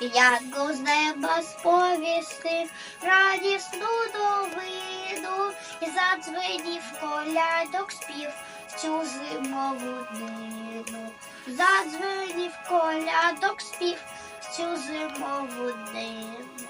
як з неба сповісти радісну новину, і задзвенів колядок спів цю зимову днину. Задзвенів колядок спів в цю зимову днину.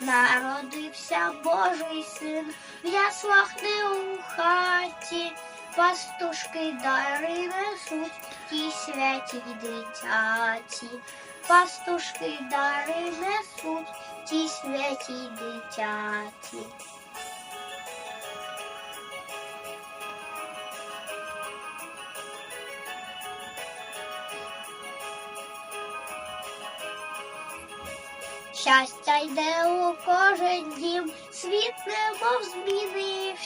Народився Божий син, в яслах не у хаті, пастушки дари ті святі й дитяті, пастушки дари несуть ті святі й дитяті. Щастя йде у кожен дім, світ немов змінився.